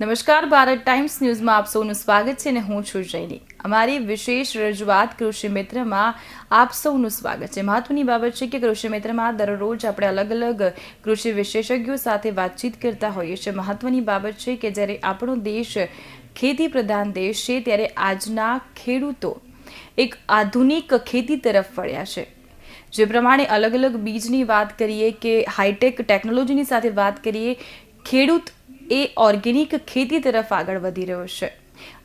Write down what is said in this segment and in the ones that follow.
નમસ્કાર, ભારત ટાઈમ્સ ન્યૂઝમાં આપ સૌનું સ્વાગત છે અને હું છું જૈની. અમારી વિશેષ રજૂઆત કૃષિ મિત્રમાં આપ સૌનું સ્વાગત છે. મહત્વની બાબત છે કે કૃષિ મિત્રમાં દરરોજ આપણે અલગ અલગ કૃષિ વિશેષજ્ઞો સાથે વાતચીત કરતા હોઈએ છીએ. મહત્વની બાબત છે કે જ્યારે આપણો દેશ ખેતી પ્રધાન દેશ છે, ત્યારે આજના ખેડૂતો એક આધુનિક ખેતી તરફ વળ્યા છે. જે પ્રમાણે અલગ અલગ બીજની વાત કરીએ કે હાઈટેક ટેકનોલોજીની સાથે વાત કરીએ, ખેડૂત એ ઓર્ગેનિક ખેતી તરફ આગળ વધી રહ્યો છે.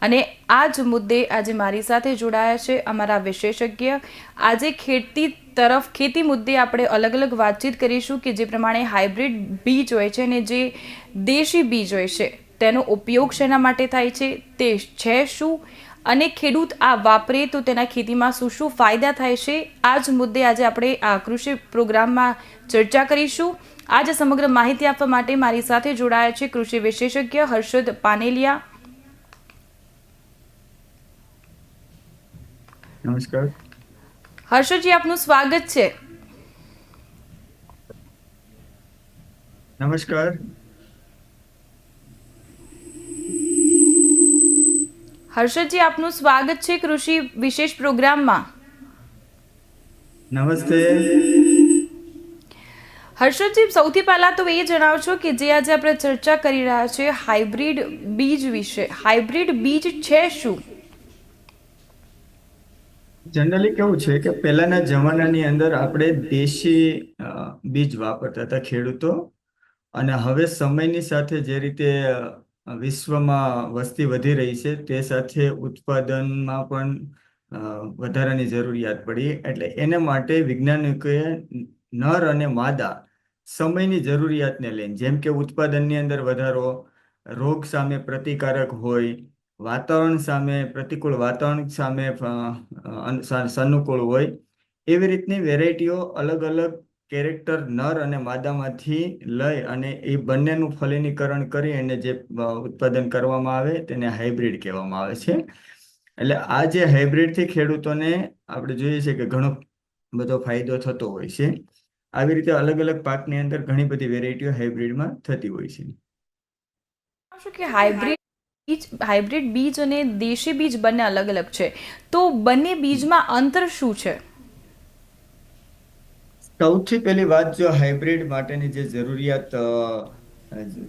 અને આ જ મુદ્દે આજે મારી સાથે જોડાયા છે અમારા વિશેષજ્ઞ. આજે ખેતી તરફ, ખેતી મુદ્દે આપણે અલગ અલગ વાતચીત કરીશું કે જે પ્રમાણે હાઇબ્રિડ બીજ હોય છે અને જે દેશી બીજ હોય છે, તેનો ઉપયોગ શેના માટે થાય છે, તે છે શું? અને ખેડૂત આ વાપરે તો તેના ખેતીમાં શું શું ફાયદા થાય છે? આ જ મુદ્દે આજે આપણે આ કૃષિ પ્રોગ્રામમાં ચર્ચા કરીશું. આજે સમગ્ર માહિતી આપવા માટે મારી સાથે જોડાયા છે કૃષિ વિશેષજ્ઞ હર્ષદ પાનેલિયા. નમસ્કાર. હર્ષદજી આપનું સ્વાગત છે. નમસ્કાર. હર્ષદજી આપનું સ્વાગત છે કૃષિ વિશેષ પ્રોગ્રામમાં. નમસ્તે. હર્ષદજી સૌથી પહેલાં તો એ જણાવશો કે જે આજે આપણે ચર્ચા કરી રહ્યા છે હાઇબ્રિડ બીજ વિશે. હાઇબ્રિડ બીજ છે શું? જનરલી કેવું છે કે પહેલાના જમાનાની અંદર આપણે દેશી બીજ વાપરતા હતા ખેડૂતો. અને હવે સમયની સાથે જે રીતે વિશ્વમાં વસ્તી વધી રહી છે, તે સાથે ઉત્પાદનમાં પણ વધારાની જરૂરિયાત પડી. એટલે એને માટે વૈજ્ઞાનિકોએ નર અને માદા સમયની જરૂરિયાતને લઈને, જેમ કે ઉત્પાદનની અંદર વધારો, રોગ સામે પ્રતિકારક હોય, વાતાવરણ સામે પ્રતિકૂળ વાતાવરણ સામે સાનુકૂળ હોય, એવી રીતની વેરાયટીઓ અલગ અલગ કેરેક્ટર નર અને માદામાંથી લઈ અને એ બંનેનું ફલિનીકરણ કરી અને જે ઉત્પાદન કરવામાં આવે તેને હાઇબ્રિડ કહેવામાં આવે છે. એટલે આ જે હાઇબ્રિડથી ખેડૂતોને આપણે જોઈએ છે કે ઘણો બધો ફાયદો થતો હોય છે. આવી રીતે અલગ અલગ પાકની અંદર ઘણી બધી વેરાયટીઓ હાઇબ્રિડમાં થતી હોય છે. કે હાઇબ્રિડ બીજ હાઇબ્રિડ બીજ અને દેશી બીજ બંને અલગ અલગ છે. તો બંને બીજમાં અંતર શું છે? સૌથી પહેલી વાત જો હાઇબ્રિડ માટેની જે જરૂરિયાત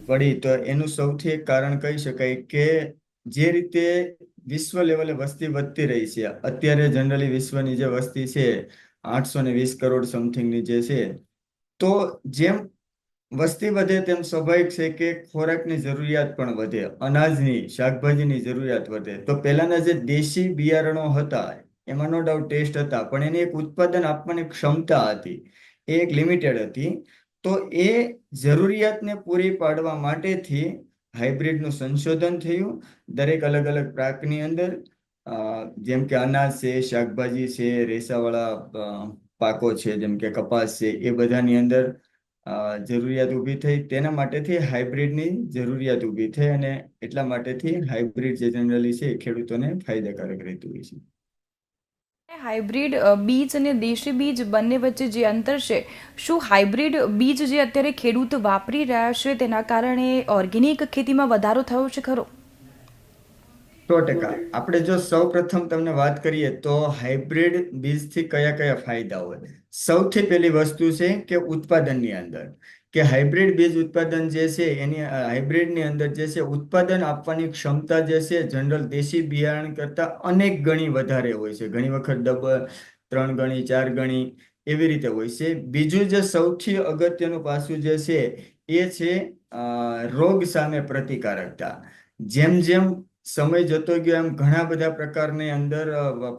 પડી, તો એનું સૌથી એક કારણ કહી શકાય કે જે રીતે વિશ્વ લેવલે વસ્તી વધતી રહી છે. અત્યારે જનરલી વિશ્વની જે વસ્તી છે, આઠસો ને વીસ કરોડ સમથિંગની જે છે, તો જેમ વસ્તી વધે તેમ સ્વાભાવિક છે કે ખોરાકની જરૂરિયાત પણ વધે, અનાજની, શાકભાજીની જરૂરિયાત વધે. તો પહેલાના જે દેશી બિયારણો હતા એમાં નો ડાઉટ ટેસ્ટ હતા, પણ એની એક ઉત્પાદન આપવાની ક્ષમતા હતી, એ એક લિમિટેડ હતી. તો એ જરૂરિયાતને પૂરી પાડવા માટેથી હાઇબ્રિડનું સંશોધન થયું. દરેક અલગ અલગ પાકની અંદર જેમ કે અનાજ છે, શાકભાજી છે, રેસાવાળા પાકો છે, જેમ કે કપાસ છે, એ બધાની અંદર જરૂરિયાત ઊભી થઈ. તેના માટેથી હાઇબ્રિડની જરૂરિયાત ઊભી થઈ અને એટલા માટેથી હાઇબ્રિડ જે જનરલી છે એ ખેડૂતોને ફાયદાકારક રહેતું હોય છે. હાઇબ્રિડ બીજ અને દેશી બીજ બંને વચ્ચે જે અંતર છે, શું હાઇબ્રિડ બીજ જે અત્યારે ખેડૂત વાપરી રહ્યા છે તેના કારણે ઓર્ગેનિક ખેતીમાં વધારો થયો છે ખરો? સો ટકા. આપણે જો સૌ પ્રથમ તમને વાત કરીએ તો હાઇબ્રિડ બીજથી કયા કયા ફાયદા હોય સૌથી પહેલી વસ્તુ છે કે ઉત્પાદનની અંદર. કે હાઇબ્રિડ બીજ ઉત્પાદન જે છે, એની હાઇબ્રિડની અંદર જે છે, ઉત્પાદન આપવાની ક્ષમતા જે છે, જનરલ દેશી બિયારણ કરતાં અનેક ગણી વધારે હોય છે. ઘણી વખત ડબલ, ત્રણ ગણી, ચાર ગણી એવી રીતે હોય છે. બીજું જે સૌથી અગત્યનું પાસું જે છે, એ છે રોગ સામે પ્રતિકારકતા. જેમ જેમ સમય જતો ગયો એમ ઘણા બધા પ્રકારની અંદર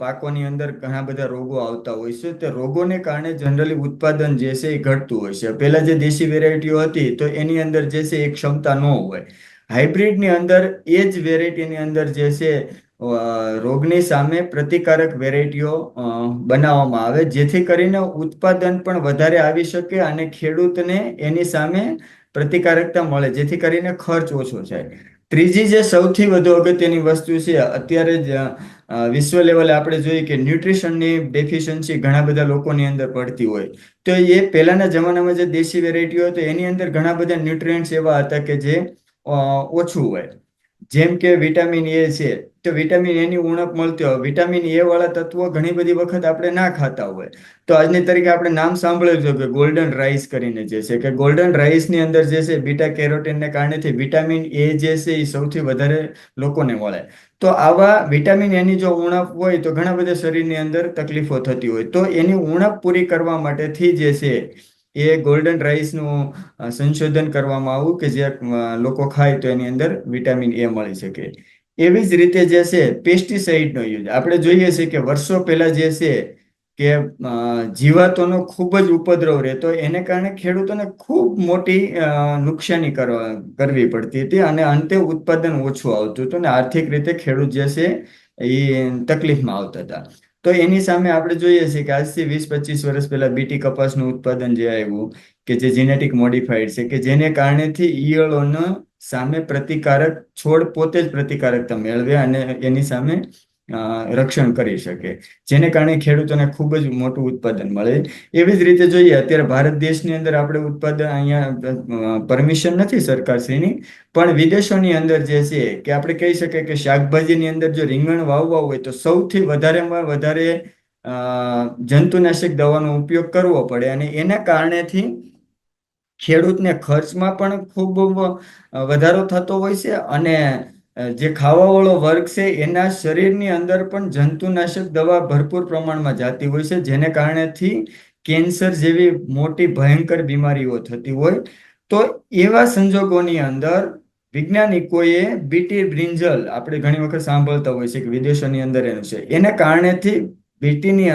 પાકોની અંદર ઘણા બધા રોગો આવતા હોય છે. તે રોગોને કારણે જનરલી ઉત્પાદન જે છે એ ઘટતું હોય છે. પહેલા જે દેશી વેરાયટીઓ હતી તો એની અંદર જે છે એ ક્ષમતા ન હોય. હાઇબ્રિડની અંદર એ જ વેરાયટીની અંદર જે છે રોગની સામે પ્રતિકારક વેરાયટીઓ બનાવવામાં આવે, જેથી કરીને ઉત્પાદન પણ વધારે આવી શકે અને ખેડૂતને એની સામે પ્રતિકારકતા મળે, જેથી કરીને ખર્ચ ઓછો થાય. ત્રીજી જે સૌથી વધુ અગત્યની વસ્તુ છે, અત્યારે જ વિશ્વ લેવલે આપણે જોઈએ કે ન્યુટ્રિશનની ડેફિશિયન્સી ઘણા બધા લોકોની અંદર પડતી હોય. તો એ પહેલાના જમાનામાં જે દેશી વેરાયટીઓ હતો, એની અંદર ઘણા બધા ન્યુટ્રિયન્ટ્સ એવા હતા કે જે ઓછું હોય. જેમ કે વિટામિન એ છે, તો વિટામિન એની ઉણપ મળતી હોય. વિટામિન એ વાળા તત્વો ઘણી બધી વખત આપણે ના ખાતા હોય. તો આજની તરીકે આપણે નામ સાંભળ્યું છે કે ગોલ્ડન રાઈસ કરીને જે છે, કે ગોલ્ડન રાઈસની અંદર જે છે બીટા કેરોટીનને કારણેથી વિટામિન એ જે છે એ સૌથી વધારે લોકોને મળે. તો આવા વિટામિન એની જો ઉણપ હોય, તો ઘણા બધા શરીરની અંદર તકલીફો થતી હોય. તો એની ઉણપ પૂરી કરવા માટેથી જે છે એ ગોલ્ડન રાઈસનું સંશોધન કરવામાં આવ્યું કે જે લોકો ખાય તો એની અંદર વિટામિન એ મળી શકે. એવી જ રીતે જે છે પેસ્ટિસાઇડનો યુઝ આપણે જોઈએ છીએ કે વર્ષો પહેલા જે છે કે જીવાતોનો ખૂબ જ ઉપદ્રવ રહેતો, એને કારણે ખેડૂતોને ખૂબ મોટી નુકસાની કરવી પડતી હતી અને અંતે ઉત્પાદન ઓછું આવતું હતું ને આર્થિક રીતે ખેડૂત જે છે એ તકલીફમાં આવતા હતા. તો એની સામે આપણે જોઈએ છીએ કે આજથી વીસ પચીસ વર્ષ પહેલા બીટી કપાસનું ઉત્પાદન જે આવ્યું કે જે જેનેટિક મોડિફાઈડ છે કે જેને કારણેથી ઈયળોનો સામે પ્રતિકારક છોડ પોતે જ પ્રતિકારકતા મેળવે અને એની સામે રક્ષણ કરી શકે. જેને કારણે ખેડૂતોને ખૂબ જ મોટું ઉત્પાદન મળે. એવી જ રીતે જોઈએ, અત્યારે ભારત દેશની અંદર આપણે ઉત્પાદન અહીંયા પરમિશન નથી સરકારશ્રીની, પણ વિદેશોની અંદર જે છે, કે આપણે કહી શકીએ કે શાકભાજીની અંદર જો રીંગણ વાવવા હોય તો સૌથી વધારેમાં વધારે જંતુનાશક દવાનો ઉપયોગ કરવો પડે અને એના કારણેથી ખેડૂતને ખર્ચમાં પણ ખૂબ વધારો થતો હોય છે અને જે ખાવાવાળો વર્ગ છે, એના શરીરની અંદર પણ જંતુનાશક દવા ભરપૂર પ્રમાણમાં જતી હોય છે, જેને કારણેથી કેન્સર જેવી મોટી ભયંકર બીમારીઓ થતી હોય. તો એવા સંજોગોની અંદર વૈજ્ઞાનિકોએ બીટી બ્રિંજલ આપણે ઘણી વખત સાંભળતા હોય છે કે વિદેશોની અંદર એનું છે, એને કારણેથી બીટીની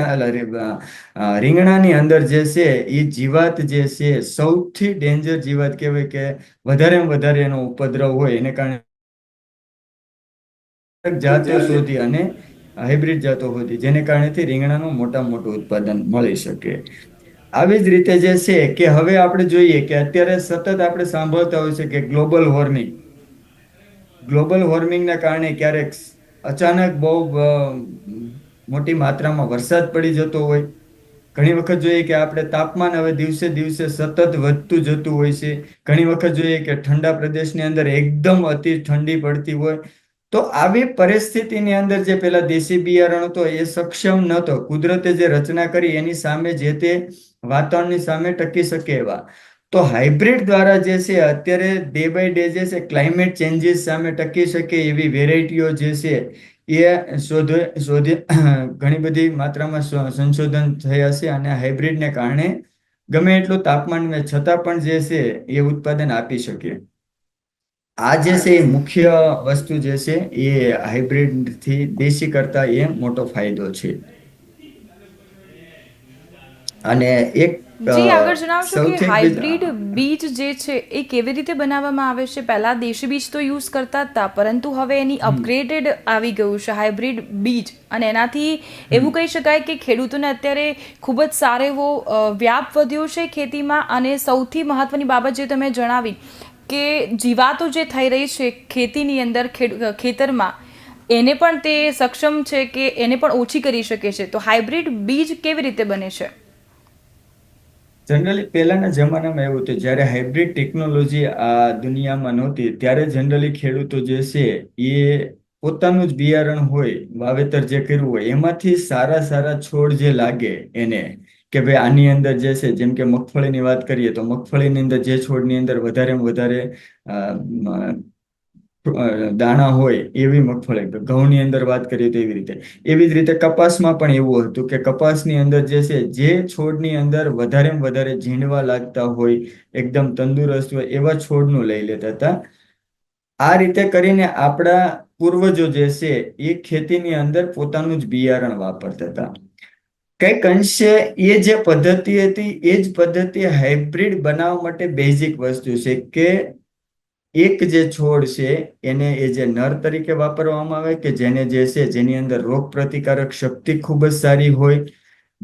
રીંગણાની અંદર જે છે, એ જીવાત જે છે, સૌથી ડેન્જર જીવાત કહેવાય કે વધારે વધારે એનો ઉપદ્રવ હોય, એને કારણે જાતો શોધી અને હાઇબ્રિડ જાતો શોધી જેને કારણેથી રીંગણાનું મોટા મોટું ઉત્પાદન મળી શકે. આવી જ રીતે જે છે કે હવે આપણે જોઈએ કે અત્યારે સતત આપણે સાંભળતા હોય છે કે ગ્લોબલ વોર્મિંગ. ગ્લોબલ વોર્મિંગના કારણે ક્યારેક અચાનક બહુ મોટી માત્રામાં વરસાદ પડી જતો હોય. ઘણી વખત જોઈએ કે આપણે તાપમાન હવે દિવસે દિવસે સતત વધતું જતું હોય છે. ઘણી વખત જોઈએ કે ઠંડા પ્રદેશની અંદર એકદમ અતિ ઠંડી પડતી હોય. તો આવી પરિસ્થિતિની અંદર જે પેલા દેશી બિયારણ હતો એ સક્ષમ નહોતો. કુદરતે જે રચના કરી એની સામે જે તે વાતાવરણની સામે ટકી શકે એવા. તો હાઇબ્રિડ દ્વારા જે છે અત્યારે ડે બાય ડે જે છે ક્લાઇમેટ ચેન્જીસ સામે ટકી શકે એવી વેરાયટીઓ જે છે એ શોધ, શોધી, ઘણી બધી માત્રામાં સંશોધન થયા છે અને હાઇબ્રિડને કારણે ગમે એટલું તાપમાન છતાં પણ જે છે એ ઉત્પાદન આપી શકે. આ જે છે એ મુખ્ય વસ્તુ જે છે એ હાઇબ્રિડથી દેશી કરતા એ મોટો ફાયદો છે. અને એક જી આગળ જણાવશો કે હાઇબ્રિડ બીજ જે છે એ કેવી રીતે બનાવવામાં આવે છે? પહેલા દેશી બીજ તો યુઝ કરતા હતા પરંતુ હવે એની અપગ્રેડેડ આવી ગયું છે હાઇબ્રિડ બીજ. અને એનાથી એવું કહી શકાય કે ખેડૂતોને અત્યારે ખૂબ જ સારો એવો વ્યાપ વધ્યો છે ખેતીમાં. અને સૌથી મહત્વની બાબત જે તમે જણાવી કે જીવાતો જે થઈ રહી છે ખેતીની અંદર ખેતરમાં, એને પણ તે સક્ષમ છે કે એને પણ ઓછી કરી શકે છે. તો હાઇબ્રિડ બીજ કેવી રીતે બને છે? જનરલી પહેલાના જમાનામાં એવું હતું, જ્યારે હાઇબ્રિડ ટેકનોલોજી આ દુનિયામાં નહોતી, ત્યારે જનરલી ખેડૂતો જે છે, એ પોતાનું જ બિયારણ હોય, વાવેતર જે કર્યું હોય, એમાંથી સારા સારા છોડ જે લાગે એને કે ભાઈ આની અંદર જે છે, જેમ કે મગફળીની વાત કરીએ તો મગફળીની અંદર જે છોડની અંદર વધારેમાં વધારે દાણા હોય એવી મગફળી. ઘઉંની અંદર વાત કરીએ તો એવી રીતે. એવી જ રીતે કપાસમાં પણ એવું હતું કે કપાસની અંદર જે છે, જે છોડની અંદર વધારેમાં વધારે ઝીંડવા લાગતા હોય, એકદમ તંદુરસ્ત હોય એવા છોડનું લઈ લેતા હતા. આ રીતે કરીને આપણા પૂર્વજો જે છે, એ ખેતીની અંદર પોતાનું જ બિયારણ વાપરતા હતા. કંઈક અંશે એ જે પદ્ધતિ હતી, એ જ પદ્ધતિ હાઇબ્રિડ બનાવવા માટે બેઝિક વસ્તુ છે કે એક જે છોડ છે, એને એ જે નર તરીકે વાપરવામાં આવે કે જેને જે છે, જેની અંદર રોગ પ્રતિકારક શક્તિ ખૂબ જ સારી હોય,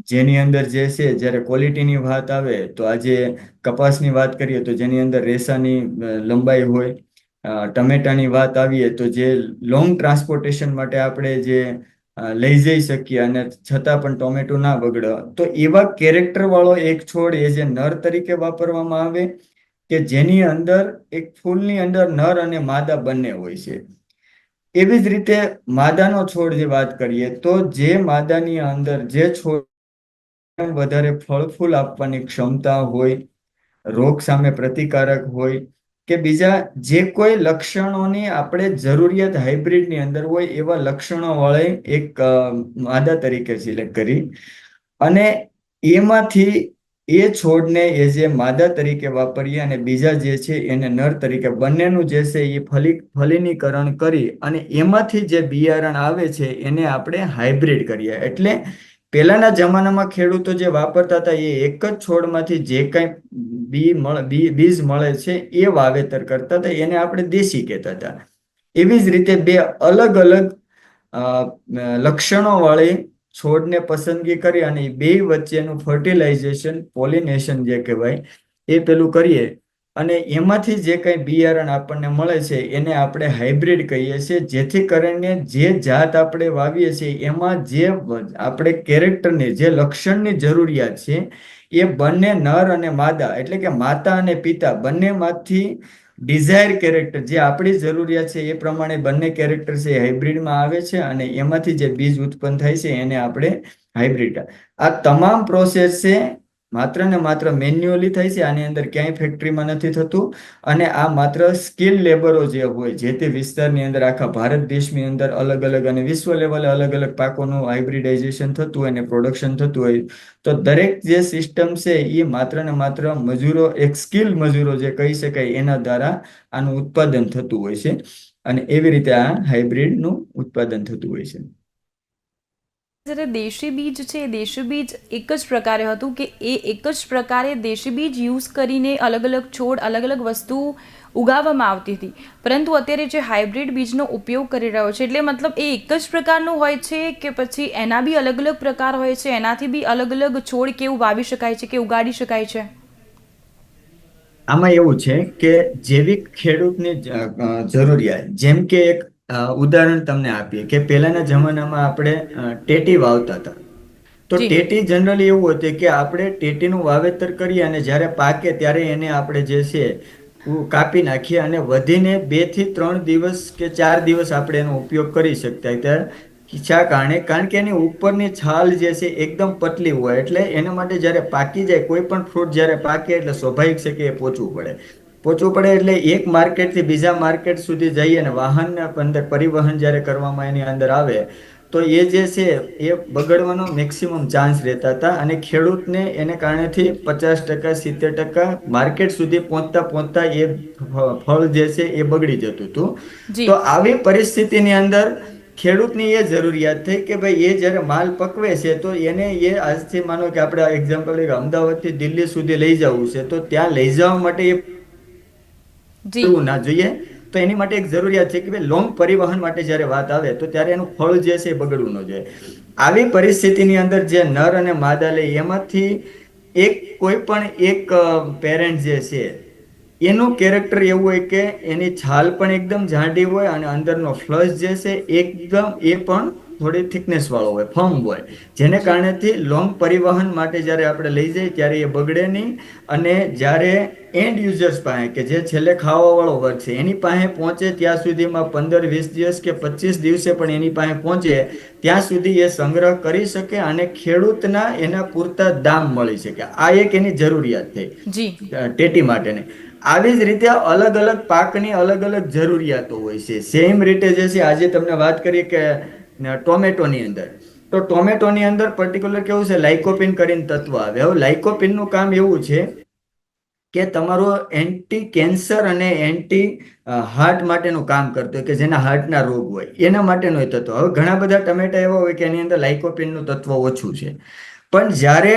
જેની અંદર જે છે, જ્યારે ક્વોલિટીની વાત આવે તો આજે કપાસની વાત કરીએ તો જેની અંદર રેસાની લંબાઈ હોય ટમેટાની વાત આવીએ તો જે લોંગ ટ્રાન્સપોર્ટેશન માટે આપણે જે લઈ જઈ શકીએ અને છતાં પણ ટોમેટો ના બગડે. તો એવા કેરેક્ટર વાળો એક છોડ એ જે નર તરીકે વાપરવામાં આવે કે જેની અંદર એક ફૂલની અંદર નર અને માદા બંને હોય છે. એવી જ રીતે માદાનો છોડ જે વાત કરીએ તો જે માદાની અંદર જે છોડ વધારે ફળ ફૂલ આપવાની ક્ષમતા હોય, રોગ સામે પ્રતિકારક હોય કે બીજા જે કોઈ લક્ષણોની આપણે જરૂરિયાત હાઇબ્રિડની અંદર હોય એવા લક્ષણો વાળી એક માદા તરીકે સિલેક્ટ કરી. અને એમાંથી એ છોડને એ જે માદા તરીકે વાપરીએ અને બીજા જે છે એને નર તરીકે બંનેનું જે છે એ ફલી, ફલિનીકરણ કરી અને એમાંથી જે બિયારણ આવે છે એને આપણે હાઇબ્રિડ કરીએ. એટલે પહેલાના જમાનામાં ખેડૂતો જે વાપરતા હતા એ એક જ છોડમાંથી જે કાંઈ બી મળે બીજ મળે છે એ વાવેતર કરતા હતા એને આપણે દેશી કહેતા હતા. એવી જ રીતે બે અલગ અલગ અ, લક્ષણો વાળી છોડને પસંદગી કરી અને બે વચ્ચેનું ફર્ટિલાઇઝેશન પોલિનેશન જે કહેવાય એ પેલું કરીએ અને એમાંથી જે કંઈ બિયારણ આપણને મળે છે, એને આપણે હાઇબ્રિડ કહીએ છીએ. જેથી કરીને જે જાત આપણે વાવીએ છીએ, એમાં જે આપણે કેરેક્ટરની જે લક્ષણની જરૂરિયાત છે, એ બંને નર અને માદા, એટલે કે માતા અને પિતા, બંનેમાંથી ડિઝાયર કેરેક્ટર જે આપણી જરૂરિયાત છે, એ પ્રમાણે બંને કેરેક્ટર છે, એ હાઇબ્રિડમાં આવે છે અને એમાંથી જે બીજ ઉત્પન્ન થાય છે, એને આપણે હાઇબ્રિડ આ તમામ પ્રોસેસ છે માત્ર ને માત્ર મેન્યુઅલી થાય છે, આની અંદર ક્યાંય ફેક્ટરીમાં નથી થતું. અને આ માત્ર સ્કિલ લેબરો જે હોય, જે તે વિસ્તારની અંદર આખા ભારત દેશની અંદર અલગ અલગ અને વિશ્વ લેવલે અલગ અલગ પાકોનું હાઇબ્રિડાઇઝેશન થતું હોય અને પ્રોડક્શન થતું હોય. તો દરેક જે સિસ્ટમ છે એ માત્ર ને માત્ર મજૂરો, એક સ્કિલ મજૂરો જે કહી શકાય, એના દ્વારા આનું ઉત્પાદન થતું હોય છે. અને એવી રીતે આ હાઇબ્રિડનું ઉત્પાદન થતું હોય છે. જ્યારે દેશી બીજ છે, દેશી બીજ એક જ પ્રકારે હતું કે એ એક જ પ્રકારે દેશી બીજ યુઝ કરીને અલગ અલગ છોડ, અલગ અલગ વસ્તુ ઉગાવવામાં આવતી હતી. પરંતુ અત્યારે જે હાઇબ્રિડ બીજનો ઉપયોગ કરી રહ્યો છે, એટલે મતલબ એ એક જ પ્રકારનું હોય છે કે પછી એના બી અલગ અલગ પ્રકાર હોય છે, એનાથી બી અલગ અલગ છોડ કેવું વાવી શકાય છે, કે ઉગાડી શકાય છે? આમાં એવું છે કે જૈવિક ખેડૂતની જરૂરિયાત, જેમ કે એક ઉદાહરણ તમને આપીએ કે પહેલાના જમાનામાં આપણે ટેટી વાવતા હતા. તો ટેટી જનરલી એવું હતું કે આપણે ટેટીનું વાવેતર કરીએ અને જ્યારે પાકે ત્યારે એને આપણે જે છે કાપી નાખીએ અને વધીને બેથી ત્રણ દિવસ કે ચાર દિવસ આપણે એનો ઉપયોગ કરી શકતા ત્યારે શા કારણે? કારણ કે એની ઉપરની છાલ જે છે એકદમ પતલી હોય એટલે એના માટે જ્યારે પાકી જાય કોઈ પણ ફ્રૂટ જ્યારે પાકે એટલે સ્વાભાવિક છે કે એ પોચવું પડે. પોચવું પડે એટલે એક માર્કેટથી બીજા માર્કેટ સુધી જઈએ અને વાહન અંદર પરિવહન જ્યારે કરવામાં એની અંદર આવે તો એ જે છે એ બગડવાનો મેક્સિમમ ચાન્સ રહેતા હતા અને ખેડૂતને એને કારણેથી પચાસ ટકા સિત્તેર ટકા માર્કેટ સુધી પહોંચતા પહોંચતા એ ફળ જે છે એ બગડી જતું હતું. તો આવી પરિસ્થિતિની અંદર ખેડૂતની એ જરૂરિયાત થઈ કે ભાઈ એ જ્યારે માલ પકવે છે તો એને એ આજથી માનો કે આપણે એક્ઝામ્પલ અમદાવાદથી દિલ્હી સુધી લઈ જવું છે તો ત્યાં લઈ જવા માટે એ જી. ના જોઈએ. તો એની માટે એક જરૂરિયાત છે કે ભાઈ લોંગ પરિવહન માટે જ્યારે વાત આવે તો ત્યારે એનું ફળ જે છે એ બગડવું ન જોઈએ. આવી પરિસ્થિતિની અંદર જે નર અને માદા લે, એમાંથી એક કોઈ પણ એક પેરેન્ટ જે છે, એનું કેરેક્ટર એવું હોય કે એની છાલ પણ એકદમ જાડી હોય અને અંદરનો ફ્લશ જે છે એકદમ એ પણ થોડી થિકનેસ વાળો હોય ફર્મ હોય. જેને કારણેથી લોંગ પરિવહન માટે જ્યારે આપણે લઈ જઈએ ત્યારે એ બગડે નહીં. અને જ્યારે એન્ડ યુઝર્સ પાસે કે જે છેલ્લે ખાવાવાળો વર્ગ છે એની પાસે પહોંચે ત્યાં સુધીમાં પંદર વીસ દિવસ કે પચીસ દિવસે પણ એની પાસે પહોંચે ત્યાં સુધી એ સંગ્રહ કરી શકે અને ખેડૂતના એના પૂરતા દામ મળી શકે. આ એક એની જરૂરિયાત થઈ. જી. ટેટી માટેની. આવી જ રીતે અલગ અલગ પાકની અલગ અલગ જરૂરિયાતો હોય છે. સેમ રીતે જે છે આજે તમને વાત કરી કે ટોમેટોની અંદર. તો ટોમેટોની અંદર પર્ટિક્યુલર કેવું છે? લાઇકોપિન કરીને તત્વ આવે. હવે લાઇકોપિનનું કામ એવું છે કે તમારો એન્ટી કેન્સર અને એન્ટી હાર્ટ માટેનું કામ કરતો હોય કે જેના હાર્ટના રોગ હોય. એના માટેનું એ તત્વ. હવે ઘણા બધા ટમેટા એવા હોય કે એની અંદર લાઇકોપિનનું તત્વ ઓછું છે. પણ જ્યારે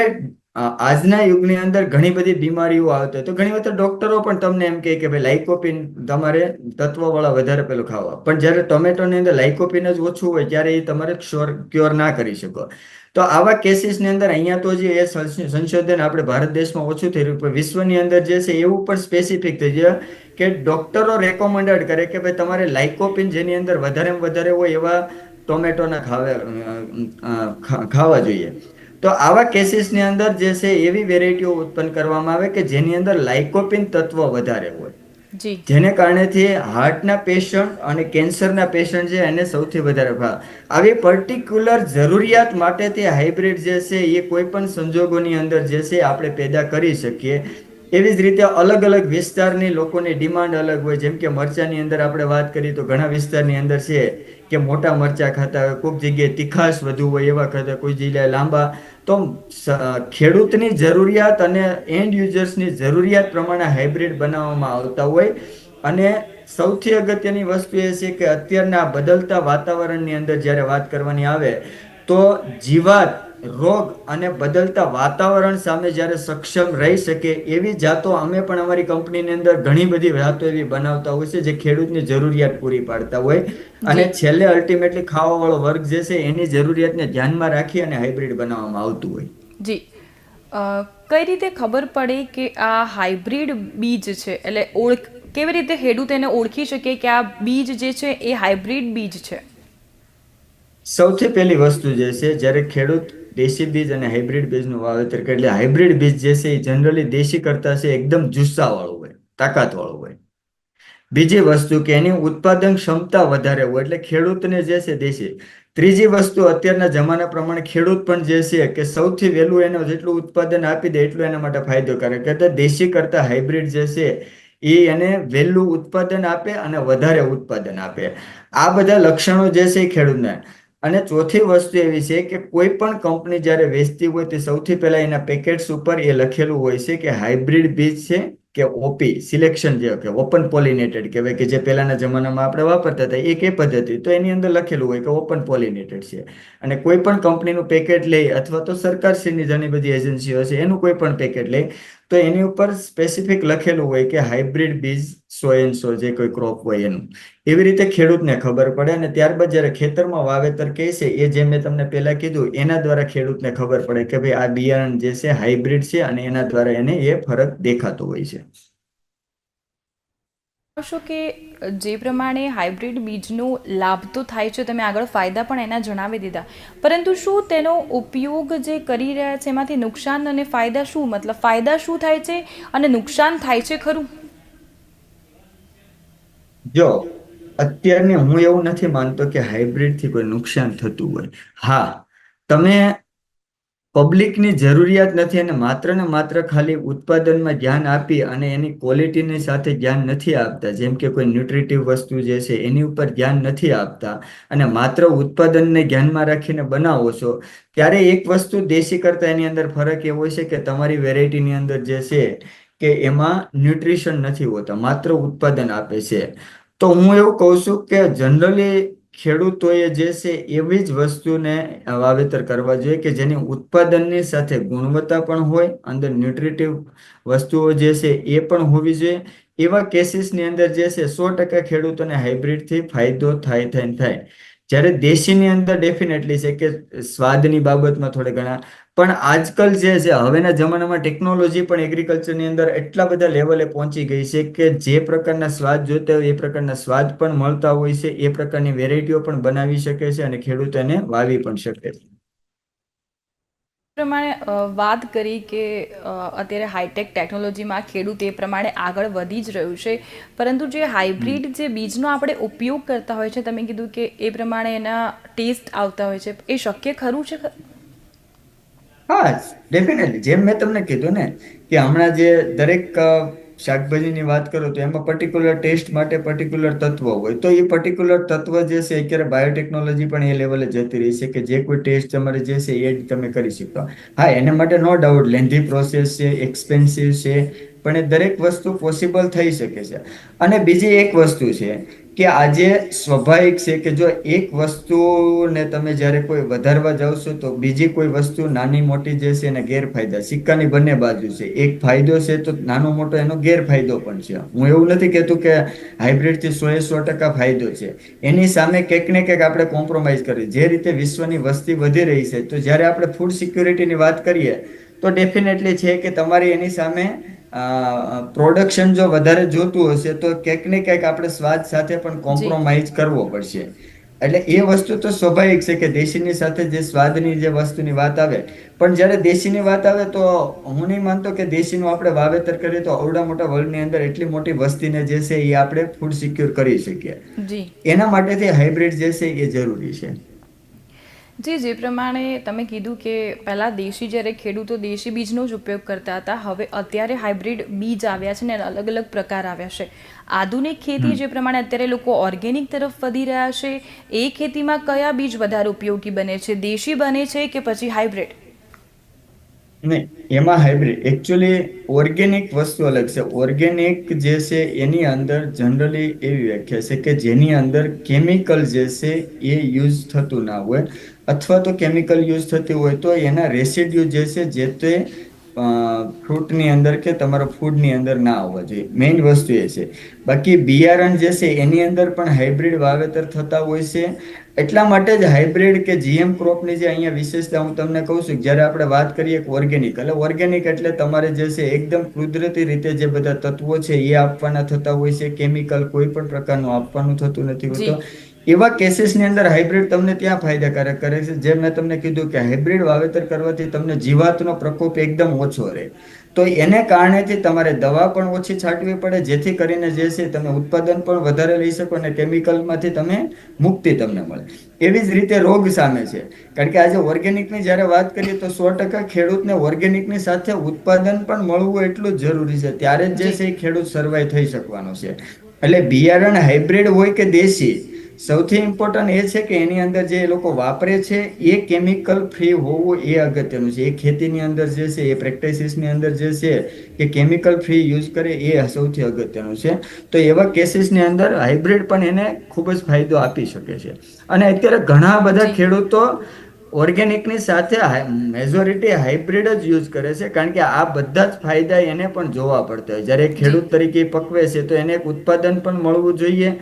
આજના યુગની અંદર ઘણી બધી બીમારીઓ આવતી હોય તો ઘણી વખત ડોક્ટરો પણ તમને એમ કહે કે ભાઈ લાઇકોપિન તમારે તત્વવાળા વધારે પેલું ખાવા. પણ જ્યારે ટોમેટોની અંદર લાઇકોપિન જ ઓછું હોય, ત્યારે એ તમારે ક્યોર ક્યોર ના કરી શકો. તો આવા કેસીસની અંદર અહીંયા તો જે એ સંશોધન આપણે ભારત દેશમાં ઓછું થઈ રહ્યું, પણ વિશ્વની અંદર જે છે એવું પણ સ્પેસિફિક થઈ જાય કે ડોક્ટરો રેકોમેન્ડેડ કરે કે ભાઈ, તમારે લાઇકોપિન જેની અંદર વધારેમાં વધારે હોય એવા ટોમેટોના ખાવે ખાવા જોઈએ. તો આવા કેસીસની અંદર જે છે એવી વેરાયટીઓ ઉત્પન્ન કરવામાં આવે કે જેની અંદર લાઇકોપિન તત્વ વધારે હોય. જેને કારણેથી હાર્ટના પેશન્ટ અને કેન્સરના પેશન્ટ છે એને સૌથી વધારે ભાવ. આવી પર્ટિક્યુલર જરૂરિયાત માટે તે હાઇબ્રિડ જે છે એ કોઈ પણ સંજોગોની અંદર જે છે આપણે પેદા કરી શકીએ. એવી જ રીતે અલગ અલગ વિસ્તારની લોકોની ડિમાન્ડ અલગ હોય. જેમ કે મરચાની અંદર આપણે વાત કરીએ તો ઘણા વિસ્તારની અંદર છે કે મોટા મરચા ખાતા હોય. કોઈક જગ્યાએ તીખાશ વધુ હોય એવા ખાતા, કોઈ જગ્યાએ લાંબા. તો ખેડૂતની જરૂરિયાત અને એન્ડ યુઝર્સની જરૂરિયાત પ્રમાણે હાઇબ્રિડ બનાવવામાં આવતા હોય. અને સૌથી અગત્યની વસ્તુ એ છે કે અત્યારના બદલતા વાતાવરણની અંદર જ્યારે વાત કરવાની આવે, તો જીવાત રોગ અને બદલતા વાતાવરણ સામે જ્યારે સક્ષમ રહી શકે એવી જાતો અમે પણ અમારી કંપનીની અંદર ઘણી બધી જાતો એવી બનાવતા હોય છે જે ખેડૂતની જરૂરિયાત પૂરી પાડતા હોય. અને છેલ્લે અલ્ટિમેટલી ખાવાવાળો વર્ગ જે છે એની જરૂરિયાતને ધ્યાનમાં રાખી અને હાઇબ્રિડ બનાવવામાં આવતું હોય. જી. કઈ રીતે ખબર પડે કે આ હાઇબ્રિડ બીજ છે? એટલે ઓળખ કેવી રીતે ખેડૂત એને ઓળખી શકે કે આ બીજ જે છે એ હાઇબ્રિડ બીજ છે? સૌથી પહેલી વસ્તુ જે છે જ્યારે ખેડૂત દેશી બીજ અને હાઇબ્રિડ બીજનું વાવેતર કરે એટલે હાઇબ્રિડ બીજ જે છે એ જનરલી દેશી કરતા છે એકદમ જુસ્સાવાળું હોય, તાકાતવાળું હોય. બીજી વસ્તુ કે એની ઉત્પાદન ક્ષમતા વધારે હોય, એટલે ખેડૂતને જે છે દેશી. ત્રીજી વસ્તુ અત્યારના જમાના પ્રમાણે ખેડૂત પણ જે છે કે સૌથી વહેલું એનું જેટલું ઉત્પાદન આપી દે એટલું એના માટે ફાયદોકારક. કે દેશી કરતા હાઇબ્રિડ જે છે એ એને વહેલું ઉત્પાદન આપે અને વધારે ઉત્પાદન આપે. આ બધા લક્ષણો જે છે ખેડૂતના ખેડૂતને અને ચોથી વસ્તુ એવી છે કે કોઈ પણ કંપની જ્યારે વેચતી હોય તે સૌથી પહેલા એના પેકેટ્સ ઉપર એ લખેલું હોય છે કે હાઇબ્રિડ બીજ છે કે ઓપી, સિલેક્શન જે કે ઓપન પોલિનેટેડ કહેવાય કે જે પહેલાના જમાનામાં આપણે વાપરતા હતા, એ કઈ પદ્ધતિ? તો એની અંદર લખેલું હોય કે ઓપન પોલિનેટેડ છે. અને કોઈ પણ કંપનીનું પેકેટ લે અથવા તો સરકારશ્રીની ઘણી બધી એજન્સીઓ છે એનું કોઈ પણ પેકેટ લે તો એની ઉપર સ્પેસિફિક લખેલું હોય કે હાઇબ્રિડ બીજ સો એન સો જે કોઈ ક્રોપ હોય એનું. એવી રીતે ખેડૂતને ખબર પડે અને ત્યારબાદ જ્યારે ખેતરમાં વાવેતર કહે છે, એ જે મેં તમને પહેલા કીધું, એના દ્વારા ખેડૂતને ખબર પડે કે ભાઈ આ બિયારણ જે છે હાઇબ્રિડ છે અને એના દ્વારા એને એ ફરક દેખાતો હોય છે. છો કે જે પ્રમાણે હાઇબ્રિડ બીજનો લાભ તો થાય છે, તમે આગળ ફાયદા પણ એના જણાવી દીધા. પરંતુ શું તેનો ઉપયોગ જે કરી રહ્યા છે, એમાંથી નુકસાન અને ફાયદા શું? મતલબ ફાયદા શું થાય છે અને નુકસાન થાય છે ખરું? જો, અત્યારને હું એવું નથી માનતો કે હાઇબ્રિડથી કોઈ નુકસાન થતું હોય. હા, તમે પબ્લિકની જરૂરિયાત નથી અને માત્ર ને માત્ર ખાલી ઉત્પાદનમાં ધ્યાન આપી અને એની ક્વોલિટીની સાથે ધ્યાન નથી આપતા. જેમ કે કોઈ ન્યુટ્રિટિવ વસ્તુ જે છે, એની ઉપર ધ્યાન નથી આપતા. અને માત્ર ઉત્પાદનને ધ્યાનમાં રાખીને બનાવો છો, ત્યારે એક વસ્તુ દેશી કરતા એની અંદર ફરક એવો છે કે તમારી વેરાયટીની અંદર જે છે કે એમાં ન્યુટ્રિશન નથી હોતા, માત્ર ઉત્પાદન આપે છે. તો હું એવું કહું છું કે જનરલી ખેડૂતોએ જે છે એવી જ વસ્તુને વાવેતર કરવા જોઈએ કે જેની ઉત્પાદનની સાથે ગુણવત્તા પણ હોય, અંદર ન્યુટ્રિટિવ વસ્તુઓ જે છે એ પણ હોવી જોઈએ. એવા કેસીસની અંદર જે છે સો ટકા ખેડૂતોને હાઇબ્રિડથી ફાયદો થાય થાય થાય. જ્યારે દેશીની અંદર ડેફિનેટલી છે કે સ્વાદની બાબતમાં થોડે ઘણા, પણ આજકાલ જે છે, હવેના જમાનામાં ટેકનોલોજી પણ એગ્રીકલ્ચરની અંદર એટલા બધા લેવલે પહોંચી ગઈ છે કે જે પ્રકારના સ્વાદ જોતા હોય, એ પ્રકારના સ્વાદ પણ મળતા હોય છે, એ પ્રકારની વેરાયટીઓ પણ બનાવી શકે છે અને ખેડૂતોને વાવી પણ શકે છે. પ્રમાણે વાત કરી કે અત્યારે હાઈટેક ટેકનોલોજીમાં ખેડૂત એ પ્રમાણે આગળ વધી જ રહ્યું છે. પરંતુ જે હાઇબ્રિડ જે બીજનો આપણે ઉપયોગ કરતા હોય છે તમે કીધું કે એ પ્રમાણે એના ટેસ્ટ આવતા હોય છે એ શક્ય ખરું છે? હા ડેફિનેટલી જેમ મેં તમને કીધું ને કે હમણાં જે દરેક શાકભાજીની વાત કરો તો એમાં પર્ટિક્યુલર ટેસ્ટ માટે પર્ટિક્યુલર તત્વ હોય. તો એ પર્ટિક્યુલર તત્વ જે છે, અત્યારે બાયોટેકનોલોજી પણ એ લેવલે જતી રહી છે કે જે કોઈ ટેસ્ટ તમારે જે છે, એ તમે કરી શકો. હા, એના માટે નો ડાઉટ લેન્ધી પ્રોસેસ છે એક્સપેન્સિવ છે, પણ એ દરેક વસ્તુ પોસિબલ થઈ શકે છે. અને બીજી એક વસ્તુ છે કે આજે સ્વાભાવિક છે કે જો એક વસ્તુને તમે જ્યારે કોઈ વધારવા જાવ છો, તો બીજી કોઈ વસ્તુ નાની મોટી જે છે એને ગેરફાયદા. સિક્કાની બંને બાજુ છે. એક ફાયદો છે તો નાનો મોટો એનો ગેરફાયદો પણ છે. હું એવું નથી કહેતું કે હાઇબ્રિડથી સો એ સો ટકા ફાયદો છે. એની સામે કંઈક ને કંઈક આપણે કોમ્પ્રોમાઇઝ કરીએ જે રીતે વિશ્વની વસ્તી વધી રહી છે, તો જ્યારે આપણે ફૂડ સિક્યુરિટીની વાત કરીએ, તો ડેફિનેટલી છે કે તમારી એની સામે પ્રોડક્શન જો વધારે જોતું હશે તો ક્યાંક ને ક્યાંક આપણે સ્વાદ સાથે પણ કોમ્પ્રોમાઇઝ કરવો પડશે. એટલે એ વસ્તુ તો સ્વાભાવિક છે કે દેશીની સાથે જે સ્વાદની જે વસ્તુની વાત આવે પણ જ્યારે દેશીની વાત આવે તો હું નહીં માનતો કે દેશીનું આપણે વાવેતર કરીએ તો અવડા મોટા વર્લ્ડની અંદર એટલી મોટી વસ્તીને જે છે એ આપણે ફૂડ સિક્યોર કરી શકીએ. એના માટેથી હાઇબ્રિડ જે છે એ જરૂરી છે. જી જે પ્રમાણે તમે કીધું કે પહેલાં દેશી જ્યારે ખેડૂતો દેશી બીજનો જ ઉપયોગ કરતા હતા હવે અત્યારે હાઇબ્રિડ બીજ આવ્યા છે ને અલગ અલગ પ્રકાર આવ્યા છે. આધુનિક ખેતી જે પ્રમાણે અત્યારે લોકો ઓર્ગેનિક તરફ વધી રહ્યા છે એ ખેતીમાં કયા બીજ વધારે ઉપયોગી બને છે? દેશી બને છે કે પછી હાઇબ્રિડ? નહીં, એમાં હાઇબ્રિડ એકચ્યુઅલી ઓર્ગેનિક વસ્તુ અલગ છે. ઓર્ગેનિક જે છે, એની અંદર જનરલી એવી વ્યાખ્યા છે કે જેની અંદર કેમિકલ જે છે, એ યુઝ થતું ના હોય. અથવા તો કેમિકલ યુઝ થતી હોય તો એના રેસિડ્યુ જે છે, જે તે ફ્રૂટની અંદર કે તમારા ફૂડની અંદર ના આવવા જોઈએ. મેઇન વસ્તુ એ છે. બાકી બિયારણ જે છે એની અંદર પણ હાઇબ્રિડ વાવેતર થતા હોય છે. એટલા માટે જ હાઇબ્રિડ કે જીએમ ક્રોપની જે અહીંયા વિશેષતા હું તમને કહું છું જ્યારે આપણે વાત કરીએ ઓર્ગેનિક એટલે ઓર્ગેનિક એટલે તમારે જે છે એકદમ કુદરતી રીતે જે બધા તત્વો છે એ આપવાના થતા હોય છે. કેમિકલ કોઈ પણ પ્રકારનું આપવાનું થતું નથી હોતું. એવા કેસીસની અંદર હાઇબ્રિડ તમને ત્યાં ફાયદાકારક કરે છે? જે મેં તમને કીધું કે હાઇબ્રિડ વાવેતર કરવાથી તમને જીવાતનો પ્રકોપ એકદમ ઓછો રહે. તો એને કારણેથી તમારે દવા પણ ઓછી છાંટવી પડે જેથી કરીને જે છે તમે ઉત્પાદન પણ વધારે લઈ શકો અને કેમિકલમાંથી તમે મુક્તિ તમને મળે. એવી જ રીતે રોગ સામે છે. કારણ કે આજે ઓર્ગેનિકની જ્યારે વાત કરીએ તો સો ટકા ખેડૂતને ઓર્ગેનિકની સાથે ઉત્પાદન પણ મળવું એટલું જ જરૂરી છે. ત્યારે જ જે છે એ ખેડૂત સર્વાઈ થઈ શકવાનો છે. એટલે બિયારણ હાઇબ્રિડ હોય કે દેશી સૌથી ઇમ્પોર્ટન્ટ એ છે કે એની અંદર જે લોકો વાપરે છે એ કેમિકલ ફ્રી હોવું એ અગત્યનું છે. એ ખેતીની અંદર જે છે એ પ્રેક્ટિસિસની અંદર જે છે કે કેમિકલ ફ્રી યુઝ કરે એ સૌથી અગત્યનું છે. તો એવા કેસીસની અંદર હાઇબ્રિડ પણ એને ખૂબ જ ફાયદો આપી શકે છે. અને અત્યારે ઘણા બધા ખેડૂતો ઓર્ગેનિકની સાથે મેજોરિટી હાઇબ્રિડ જ યુઝ કરે છે. કારણ કે આ બધા જ ફાયદા એને પણ જોવા પડતા હોય. જ્યારે ખેડૂત તરીકે પકવે છે તો એને એક ઉત્પાદન પણ મળવું જોઈએ.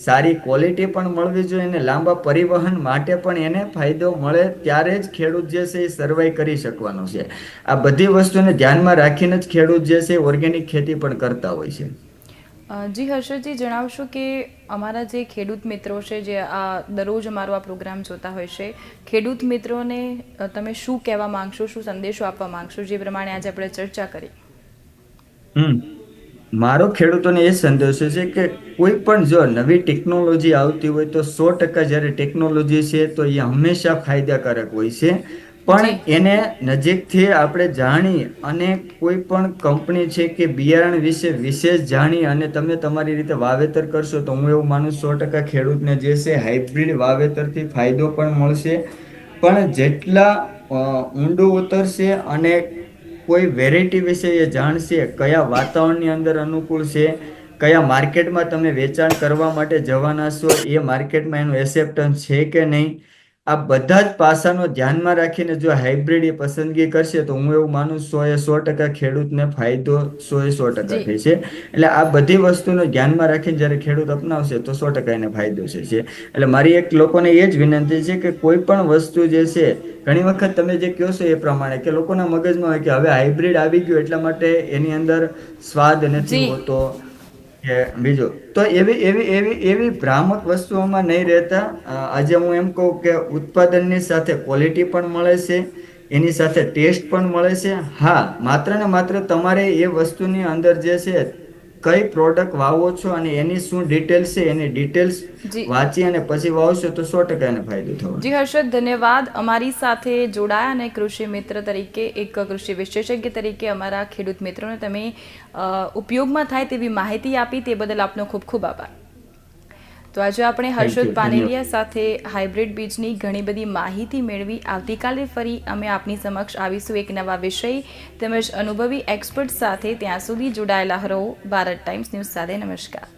સારી ક્વોલિટી પણ મળવી જોઈએ અને લાંબા પરિવહન માટે પણ એને ફાયદો મળે ત્યારે જ ખેડૂત જે છે એ સર્વાઈ કરી શકવાનો છે. આ બધી વસ્તુને ધ્યાનમાં રાખીને જ ખેડૂત જે છે ઓર્ગેનિક ખેતી પણ કરતા હોય છે. જી હર્ષદજી જણાવશો કે અમારા જે ખેડૂત મિત્રો છે જે આ દરરોજ અમારો આ પ્રોગ્રામ જોતા હોય છે ખેડૂત મિત્રોને તમે શું કહેવા માંગશો શું સંદેશો આપવા માંગશો? જે પ્રમાણે આજે આપણે ચર્ચા કરી. હમ. મારો ખેડૂતોને એ સંદેશો છે કે કોઈ પણ જો નવી ટેકનોલોજી આવતી હોય તો સો ટકા જ્યારે ટેકનોલોજી છે તો એ હંમેશા ફાયદાકારક હોય છે. પણ એને નજીકથી આપણે જાણી અને કોઈ પણ કંપની છે કે બિયારણ વિશે વિશેષ જાણી અને તમે તમારી રીતે વાવેતર કરશો તો હું એવું માનું સો ટકા ખેડૂતને જે છે હાઇબ્રિડ વાવેતરથી ફાયદો પણ મળશે. પણ જેટલા ઊંડું ઉતરશે અને કોઈ વેરાયટી વિશે એ જાણશે, કયા વાતાવરણની અંદર અનુકૂળ છે, કયા માર્કેટમાં તમે વેચાણ કરવા માટે જવાના છો, એ માર્કેટમાં એનું એસેપ્ટન્સ છે કે નહીં? આ બધા જ પાસાનો ધ્યાનમાં રાખીને જો હાઇબ્રિડ એ પસંદગી કરશે તો હું એવું માનું સો એ સો ટકા ખેડૂતને ફાયદો સો એ સો ટકા થશે. છે એટલે આ બધી વસ્તુનો ધ્યાનમાં રાખીને જ્યારે ખેડૂત અપનાવશે તો સો ટકા એને ફાયદો છે એટલે મારી એક લોકોને એ જ વિનંતી છે કે કોઈ પણ વસ્તુ જે છે ઘણી વખત તમે જે કહો છો એ પ્રમાણે કે લોકોના મગજમાં હોય કે હવે હાઇબ્રિડ આવી ગયું એટલા માટે એની અંદર સ્વાદ નથી હોતો બીજું, તો એવી એવી એવી એવી ભ્રામક વસ્તુઓમાં નહીં રહેતા. આજે હું એમ કહું કે ઉત્પાદનની સાથે ક્વોલિટી પણ મળે છે, એની સાથે ટેસ્ટ પણ મળે છે. હા, માત્ર ને માત્ર તમારે એ વસ્તુની અંદર જે છે કઈ પ્રોડક્ટ વાવો છો અને એની શું ડિટેલ્સ છે એની ડિટેલ્સ વાંચી અને પછી વાવશો તો સો ટકા એને ફાયદો થવાનો. જી હર્ષદ ધન્યવાદ. અમારી સાથે જોડાયા અને કૃષિ મિત્ર તરીકે એક કૃષિ વિશેષજ્ઞ તરીકે અમારા ખેડૂત મિત્રોને તમે ઉપયોગમાં થાય તેવી માહિતી આપી. તે બદલ આપનો ખૂબ ખૂબ આભાર. તો આજે આપણે હર્ષદ પાનેલિયા સાથે હાઇબ્રિડ બીજની ઘણી બધી માહિતી મેળવી. આવતીકાલે ફરી અમે આપની સમક્ષ આવીશું એક નવા વિષય તેમજ અનુભવી એક્સપર્ટ સાથે ત્યાં સુધી જોડાયેલા રહો. ભારત ટાઈમ્સ ન્યૂઝ સાથે નમસ્કાર.